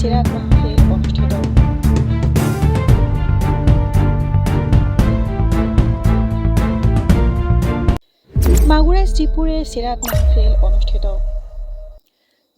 সিরাত মাহফিল অনুষ্ঠিত মাগুরা শ্রীপুরে সিরাত মাহফিল অনুষ্ঠিত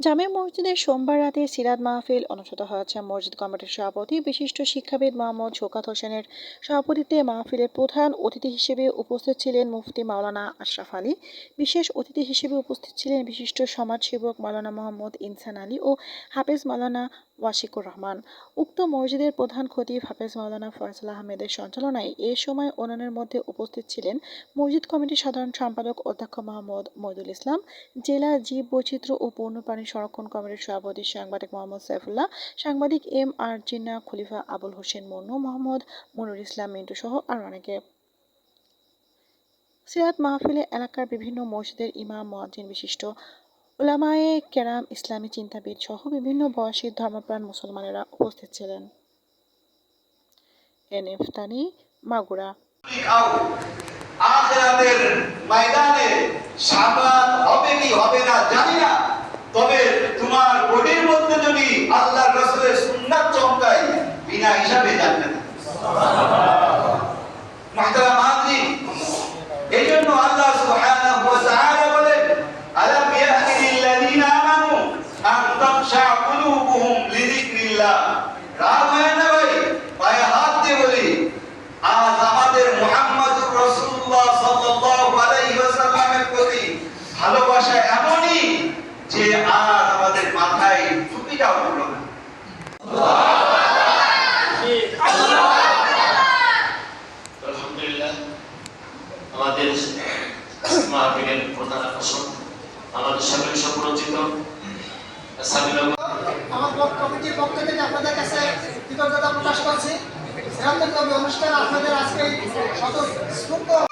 জামে মসজিদে সোমবার রাতে সিরাত মাহফিল অনুষ্ঠিত হয়েছে। মসজিদ কমিটির সভাপতি বিশিষ্ট শিক্ষাবিদ মোহাম্মদ শোকাত হোসেনের সভাপতিত্বে মাহফিলের প্রধান অতিথি হিসেবে উপস্থিত ছিলেন মুফতি মাওলানা আশরাফ আলী। বিশেষ অতিথি হিসেবে উপস্থিত ছিলেন বিশিষ্ট সমাজসেবক মাওলানা মোহাম্মদ ইনসান আলী ও হাফেজ মাওলানা ওয়াশিকুর রহমান। উক্ত মসজিদের প্রধান খতিব হাফেজ মাওলানা ফয়সাল আহমেদের সঞ্চালনায় এ সময় অন্যান্যের মধ্যে উপস্থিত ছিলেন মসজিদ কমিটির সাধারণ সম্পাদক অধ্যক্ষ মোহাম্মদ মইদুল ইসলাম। জেলা জীব বৈচিত্র্য ও বন্যপ্রাণী সংরক্ষণ কমিটির সভাপতি সাংবাদিক মোহাম্মদ সাইফুল্লাহ, সাংবাদিক এম আর জিন্না, খলিফা আবুল হোসেন মন্নু মোহাম্মদ মনুর ইসলাম মিন্টু সহ আরও অনেকে। সিরাত মাহফিলে এলাকার বিভিন্ন মসজিদের ইমাম মুয়াজ্জিন বিশিষ্ট ওলামায়ে কেরাম, ইসলামী চিন্তাবিদ সহ বিভিন্ন বয়সী ধর্মপ্রাণ মুসলমানেরা উপস্থিত ছিলেন। এন মাগুরা। আখেরাতের ময়দানে সাবাত ভালোবাসা এমনই যে আজ আমাদের মাথায় টুপিটাও উঠল মাহফিলের প্রধান আকর্ষণ। আমাদের সকলে সুপরিচিত আমার কমিটির পক্ষ থেকে আপনাদের কাছে কৃতজ্ঞতা প্রকাশ করছি। সেরাতের কবি অনুষ্ঠান আপনাদের আজকে এই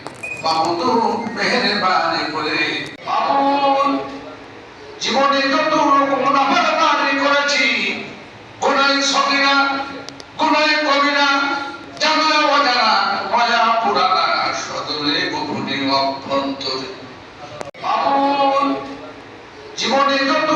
জীবনে যত মুনাফারি করেছি কোনায় সকিনা কোনায় কবিরা জানা অজানা মজা পুরানা সদরে গোপনে অভ্যন্তরে জীবনে যত